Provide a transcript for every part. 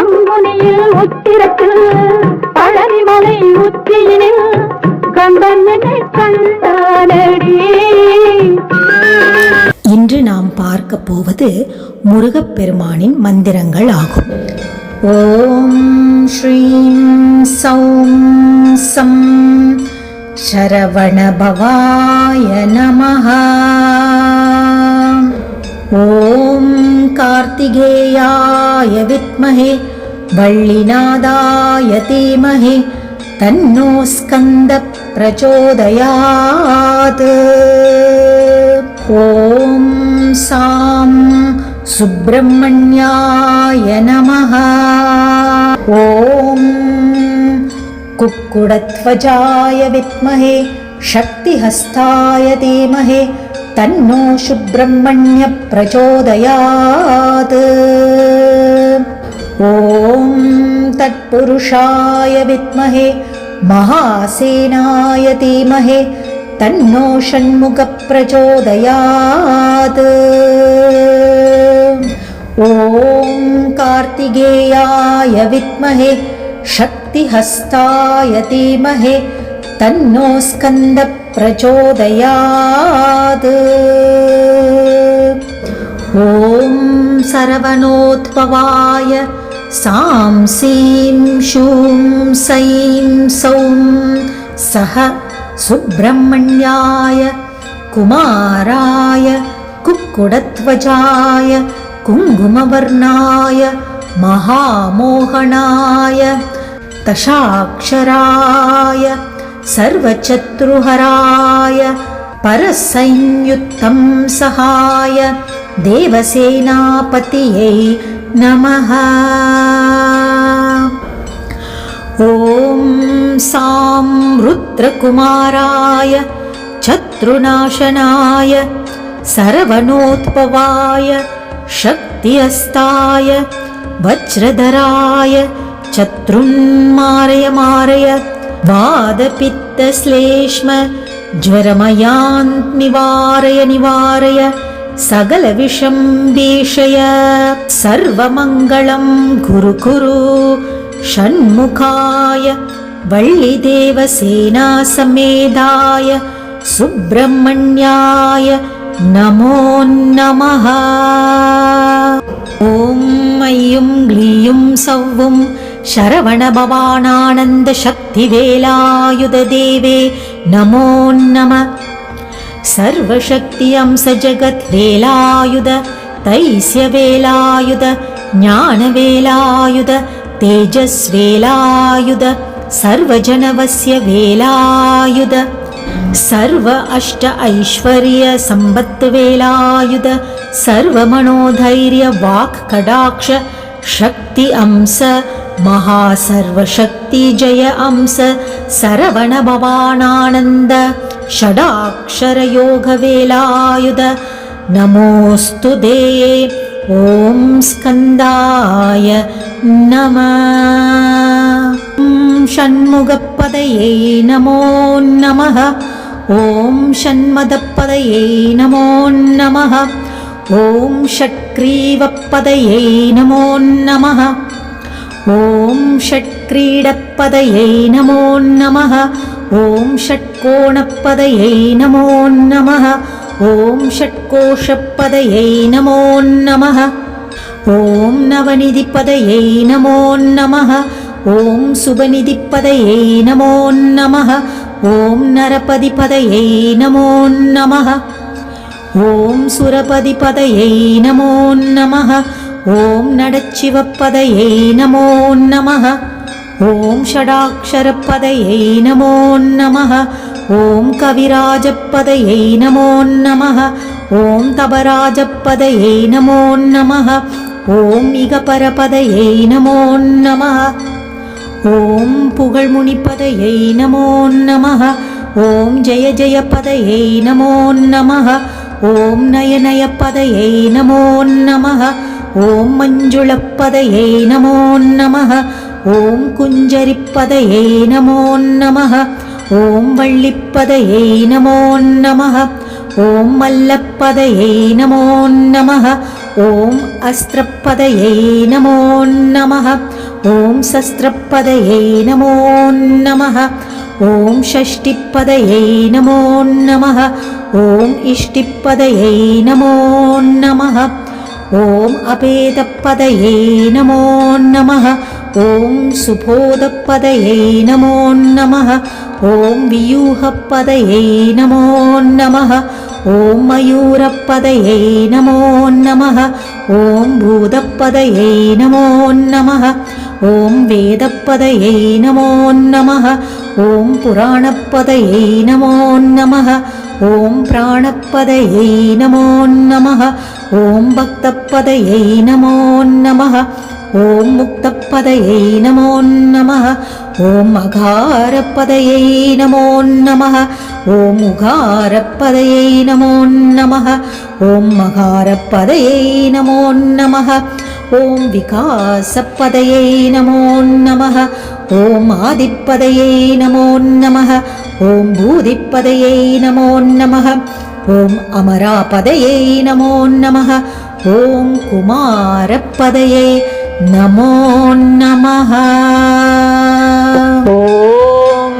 பங்குனியில் உத்திரத்தில் பழனிமலை உச்சியினில் கந்தன்னை கண்டானடி. இன்று நாம் பார்க்க போவது முருகப்பெருமானின் மந்திரங்கள் ஆகும். ஓம் ஸ்ரீம் சௌம் சம் சரவணபவாய நமஹா. ஓம் கார்த்திகேயாய வித்மஹே. வள்ளிநாதாய தீமஹி தன்னோ ஸ்கந்த பிரச்சோதயாத் ॐ सां सुब्रह्मण्याय नमः ॐ कुक्कुडध्वजाय विद्महे शक्तिहस्ताय धीमहि तन्नो सुब्रह्मण्यप्रचोदयात् ॐ तत्पुरुषाय विद्महे महासेनाय धीमहि तन्नो षण्मुखप्रचोदयात्। ॐ कार्तिकेयाय विद्महे शक्तिहस्ताय धीमहि तन्नो स्कन्दप्रचोदयात्। ॐ सरवणोद्भवाय सां सीं शूं सैं सौं सः सुब्रह्मण्याय कुमाराय कुक्कुडध्वजाय कुङ्कुमवर्णाय महामोहनाय दशाक्षराय सर्वचतुर्हराय परसंयुक्तं सहाय देवसेनापतियै नमः। ॐ सां रुद्रकुमाराय शत्रुनाशनाय सरवणोद्भवाय शक्तिहस्ताय वज्रधराय शत्रुन्मारय मारय वादपित्तश्लेष्म ज्वरमयान् निवारय निवारय सकलविषं भीषय सर्वमङ्गलं कुरु कुरु षण्मुखाय वल्लिदेवसेनासमेधाय सुब्रह्मण्याय नमो नमः ॐ ऐं क्लीं सौं शरवणभवानानन्दशक्तिवेलायुधदेवे नमो नमः सर्वशक्तियं स जगद्वेलायुध तैस्यवेलायुध ज्ञानवेलायुध तेजस्वेलायुध सर्वजनवस्य वेलायुध सर्व अष्ट ऐश्वर्यसम्बत्तवेलायुध सर्वमनोधैर्यवाक्कडाक्ष शक्ति अंस महासर्वशक्ति जय अंस सरवणभवानानन्द षडाक्षरयोगवेलायुध। नमोऽस्तु दे। ॐ स्कन्दाय नमः। ॐ षण्मुखपदये नमो नमः। ॐ षण्मदपदये नमो नमः। ॐ षट्ग्रीवपदये नमो नमः ॐ षट्क्रीडपदये नमो नमः ॐ षट्कोणपदये नमो नमः ॐ षट्कोशपदये नमो नमः ॐ नवनिधिपदये नमो नमः ॐ सुभनिधिपदये नमो नमः ॐ नरपदिपदये नमो नमः ॐ सुरपदिपदये नमो नमः ஓம் நடச்சிவப்பதையை நமோ நம ஓம் ஷடாட்சரப்பதையை நமோ நம ஓம் கவிராஜப்பதையை நமோ நம ஓம் தபராஜப்பதையை நமோ நம ஓம் மிகபரபதையை நமோ நம ஓம் புகழ்முனிப்பதையை நமோ நம ஓம் ஜெய ஜெயப்பதையை நமோ நம ஓம் நயநயப்பதையை நமோ நம ஓம் மஞ்சுளப்பதையை நமோ நம ஓம் குஞ்சரிப்பதையை நமோ நம ஓம் வள்ளிப்பதையை நமோ நம ஓம் மல்லப்பதையை நமோ நம ஓம் அஸ்திரப்பதையை நமோ நம ஓம் சஸ்திரப்பதையை நமோ நம ஓம் ஷஷ்டிப்பதையை நமோ நம ஓம் இஷ்டிப்பதையை நமோ நம ॐ अपेदपदयै नमो नमः ॐ सुबोधपदयै नमो नमः ॐ वियूहपदयै नमो नमः ॐ मयूरपदयै नमो नमः ॐ भूतपदयै नमो नमः ॐ वेदपदयै नमो नमः ॐ पुराणपदयै नमो नमः ॐ प्राणपदयै नमो नमः ॐ भक्तपदयै नमो नमः ॐ मुक्तपदयै नमो नमः ॐ अघारपदयै नमो नमः ॐ उघारपदयै नमो नमः ॐ मघारपदयै नमो नमः ॐ विकासपदयै नमो नमः ॐ आदिपदयै नमो नमः ॐ भूदिपदयै नमो नमः ॐ अमरापदयै नमो नमः ॐ कुमारपदयै नमो नमः। ॐ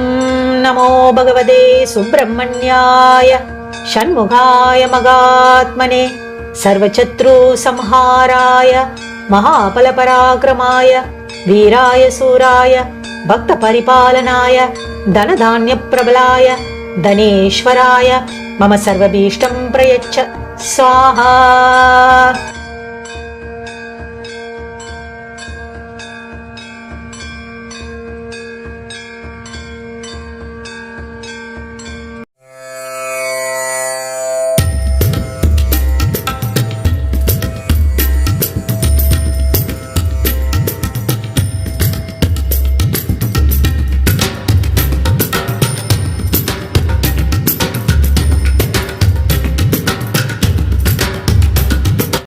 नमो भगवते सुब्रह्मण्याय षण्मुखाय मगात्मने सर्वशत्रुसंहाराय మహాఫలపరాక్రమాయ వీరాయ సూరాయ భక్త పరిపాలనాయ ధనధాన్య ప్రబలాయ ధనేశ్వరాయ మమ సర్వభీష్టం ప్రయచ్చ. స్వాహా!